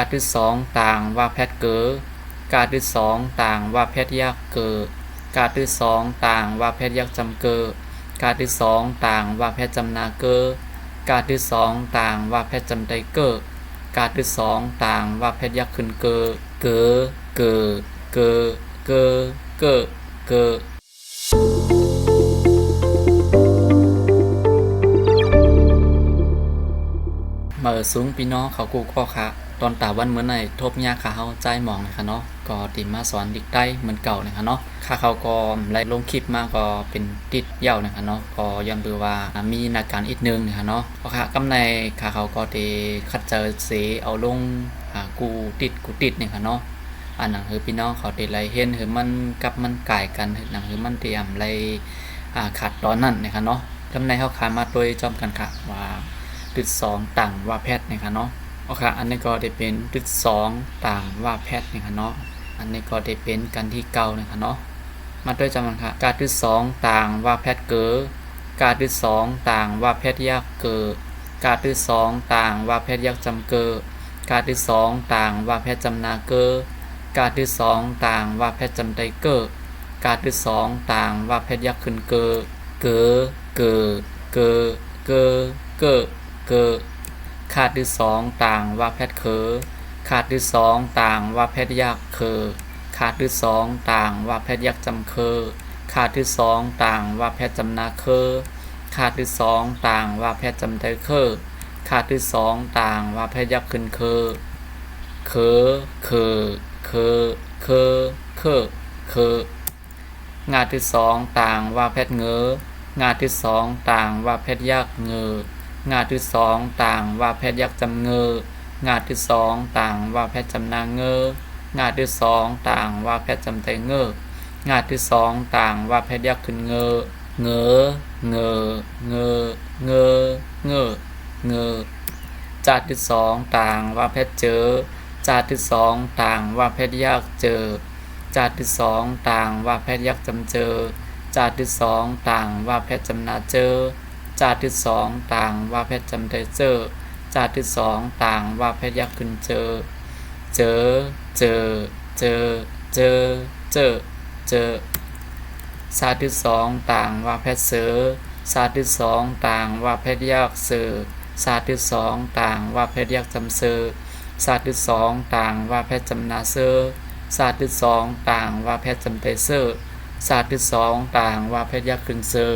การที่สองต่างว่าแพทย์เก๋อการที่สองต่างว่าแพทย์ยักเก๋อการที่สองต่างว่าแพทย์ยักจำเก๋อการที่สองต่างว่าแพทย์จำนาเก๋อการที่สองต่างว่าแพทย์จำไดเก๋อการที่สองต่างว่าแพทย์ยักขึ้นเก๋อเก๋อเก๋อเก๋อเก๋อเก๋อเก๋อเมื่อสูงพี่น้องเขากูก็ค่ะ ตอนตาวันเหมือนในทบยาขาเฮาใจหมองนะคะเนาะก็ติมาสอนดิกได้เหมือนเก่านะคะเนาะค่าเขาก็ไล่ลงคลิปมาก็เป็นติดเหย้านะคะเนาะก็ย้อนดูว่ามีนาการอีกนึงนะคะเนาะเพราะค่ะกำในค่าเขาก็ได้คัดเจอเสเอาลงหากูติดกูติดเนี่ยค่ะเนาะอันนั้นคือพี่น้องเขาได้ไลเห็นคือมันกับมันก่ายกันคือนังคือมันเตรียมไล่อ่าดตอนนั้นนะคะเนาะกำในเฮาขายมาโดยจอมกันค่ะว่าจุดสองต่างว่าแพทย์นะคะเนาะ โอเคอันนี้ก็ได้เป็นจุดสองต่างว่าแพทย์นะคะเนาะอันนี้ก็ได้เป็นกันที่เก่านะคะเนาะมาด้วยจำนวนค่ะการจุดสองต่างว่าแพทย์เก๋อการจุดสองต่างว่าแพทย์ยักเก๋อการจุดสองต่างว่าแพทย์ยักจำเก๋อการจุดสองต่างว่าแพทย์จำนาเก๋อการจุดสองต่างว่าแพทย์จำไดเก๋อการจุดสองต่างว่าแพทย์ยักขึ้นเก๋อเก๋อเก๋อเก๋อเก๋อเก๋อเกอ ขาดที่สองต่างว่าแพทย์เคอขาดที่สองต่างว่าแพทย์ยักเคอขาดที่สองต่างว่าแพทย์ยักจำเคอขาดที่สองต่างว่าแพทย์จำนาเคอขาดที่สองต่างว่าแพทย์จำไดเคอขาดที่สองต่างว่าแพทย์ยักขึ้นเคอเคอเคอเคอเคอเคอเคองานที่สองต่างว่าแพทย์เงองานที่สองต่างว่าแพทย์ยักเงอ งาที่สองต่างว่าแพทย์ยักจำเงองาที่สองต่างว่าแพทย์จำนางเงองาที่สองต่างว่าแพทย์จำใจเงองาที่สองต่างว่าแพทย์ยักขึ้นเงอเงอเงอเงอเงอเงอเงอจาที่สองต่างว่าแพทย์เจอจาที่สองต่างว่าแพทย์ยักเจอจาที่สองต่างว่าแพทย์ยักจำเจอจาที่สองต่างว่าแพทย์จำนาเจอ จาที่สองต่างว่าแพทย์จำได้เจอจาที่สองต่างว่าแพทย์ยักขึ้นเจอ เจอ เจอ เจอ เจอ เจอ เจอชาติที่สองต่างว่าแพทย์เสือชาติที่สองต่างว่าแพทย์ยักเสือชาติที่สองต่างว่าแพทย์ยักจำเสือชาติที่สองต่างว่าแพทย์จำนาเสือชาติที่สองต่างว่าแพทย์จำได้เสือชาติที่สองต่างว่าแพทย์ยักขึ้นเสือ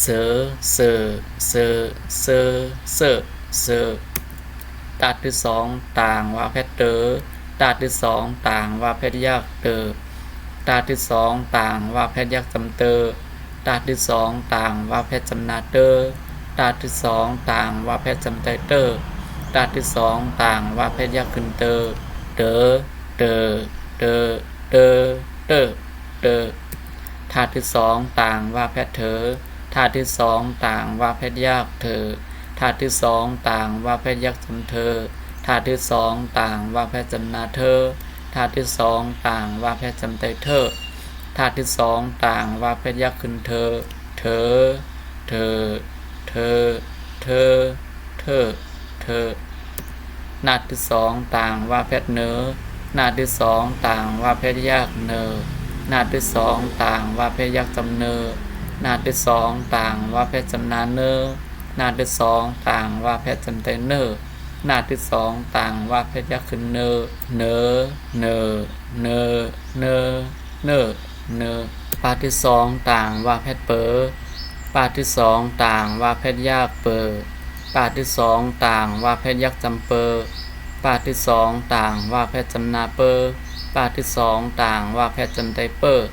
เสือเสือเสือเสือเสือเสือตัดที่สองต่างว่าแพทย์เตอตัดที่สองต่างว่าแพทย์ยักเตอตัดที่สองต่างว่าแพทย์ยักจำเตอตัดที่สองต่างว่าแพทย์จำนาเตอตัดที่สองต่างว่าแพทย์จำไตเตอตัดที่สองต่างว่าแพทย์ยักษ์ขึ้นเตอเตอเตอเตอเตอเตอเตอธาตุที่สองต่างว่าแพทย์เถอ ธาตุที่สองต่างว่าเพชรยากเธอธาตุที่สองต่างว่าเพชรยักษ์จำเธอธาตุที่สองต่างว่าเพชรจำนาเธอธาตุที่สองต่างว่าเพชรจำใจเธอธาตุที่สองต่างว่าเพชรยักษ์ขึ้นเธอ เธอ เธอ เธอ เธอ เธอ เธอนาดที่สองต่างว่าเพชรเนอนาดที่สองต่างว่าเพชรยากเนอนาดที่สองต่างว่าเพชรยักษ์จำเนอ นาที่สองต่างว่าแพทย์จำนาเนอร์นาที่สองต่างว่าแพทย์จำไตเนอร์นาที่สองต่างว่าแพทย์ยักษ์ขึ้นเนอร์เนอเนอเนอเนอเนอเนอปาที่สองต่างว่าแพทย์เปอปาที่สองต่างว่าแพทย์ยากเปอปาที่สองต่างว่าแพทย์ยักษ์จำเปอปาที่สองต่างว่าแพทย์จำนาเปอปาที่สองต่างว่าแพทย์จำไตเปอร์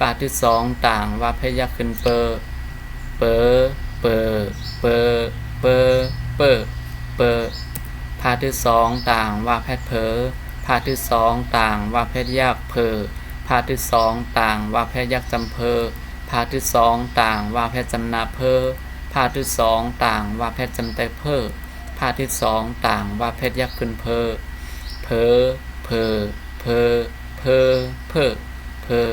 ปาที่สองต่างว่าพยักขึ้นเปอเปอเปอเปอเปอเปอเปอพาที่สองต่างว่าแพทย์เพอพาที่สองต่างว่าแพทย์ยักเพอพาที่สองต่างว่าแพทย์ยักจำเพอพาที่สองต่างว่าแพทย์จำนาเพอพาที่สองต่างว่าแพทย์จำไตเพอพาที่สองต่างว่าแพทย์ยักขึ้นเพอเพอเพอเพอเพอเพอเพอ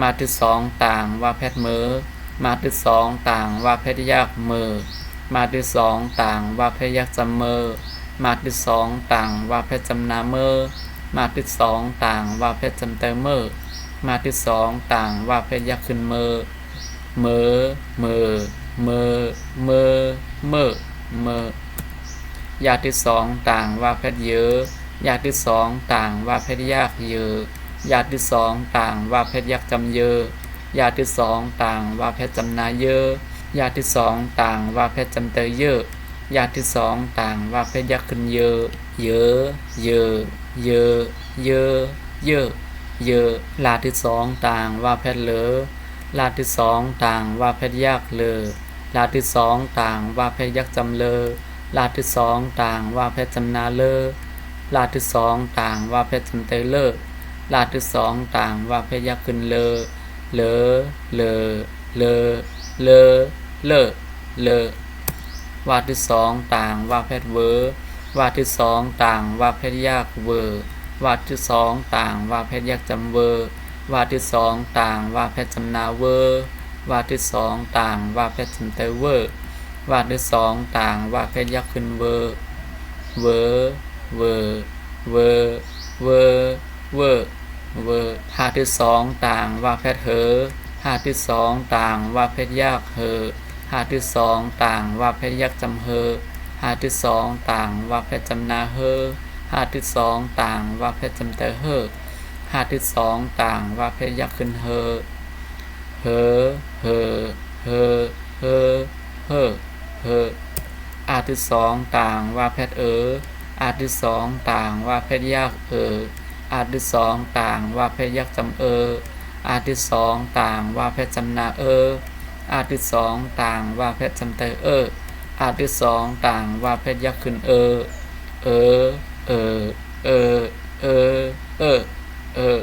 มาที่สองต่างว่าแพทย์มือมาที่สองต่างว่าแพทย์ยากมือมาที่สองต่างว่าแพทย์ยักจำมือมาที่สองต่างว่าเพชรจำนาเมอมาที่สองต่างว่าเพชรจำเตอเมอมาที่สองต่างว่าเพชรยักขึ้นเมอร์เมอเมอเมอเมอเมอเมอยาที่สองต่างว่าเพชรเยอะยาที่สองต่างว่าเพชรยากเยอะ ยาที่สองต่างว่าเพชรยักษ์จำเยอะยาที่สองต่างว่าเพชรจำนาเยอะยาที่สองต่างว่าเพชรจำเตอเยอะยาที่สองต่างว่าเพชรยักษ์ขึ้นเยอเยอเยอเยอเยอเยอเยอลาที่สองต่างว่าเพชรเหลอลาที่สองต่างว่าเพชรยักษ์เลอลาที่สองต่างว่าเพชรยักษ์จำเลอลาที่สองต่างว่าเพชรจำนาเลอลาที่สองต่างว่าเพชรจำเตยเลอ ลาที่สองต่างว่าเพชรยักษ์ขึ้นเลอเลอเลอเลอเลอเลอเลอวาดที่สองต่างว่าเพชรเวอร์วาดที่สองต่างว่าเพชรยากเวอร์วาดที่สองต่างว่าเพชรยากจำเวอร์วาดที่สองต่างว่าเพชรจำนาเวอร์วาดที่สองต่างว่าเพชรจำเตเวอร์วาดที่สองต่างว่าเพชรยักขึ้นเวอร์เวอร์เวอร์เวอร์เวอร์ เวอร์เวอร์หาที่สองต่างว่าเพชรเหอห้าที่สองต่างว่าเพชรยากเหอห้าที่สองต่างว่าเพชรยักจำเฮอห้าที่สองต่างว่าเพชรจำนาเฮอห้าที่สองต่างว่าเพชรจำเตอเฮอห้าที่สองต่างว่าเพชรยักขึ้นเฮอเฮอเฮอเฮอเฮอเฮอเฮออาที่สองต่างว่าเพชรเอออาที่สองต่างว่าเพชรยักเออ อาที่สองต่างว่าเพยักษ์จำเออ อาที่สองต่างว่าเพจำนาเออ อาทิสองต่างว่าเพจำเตอเออ อาทิสองต่างว่าเพยักขึ้นเออ เออ เออ เออ เออ เออ เออ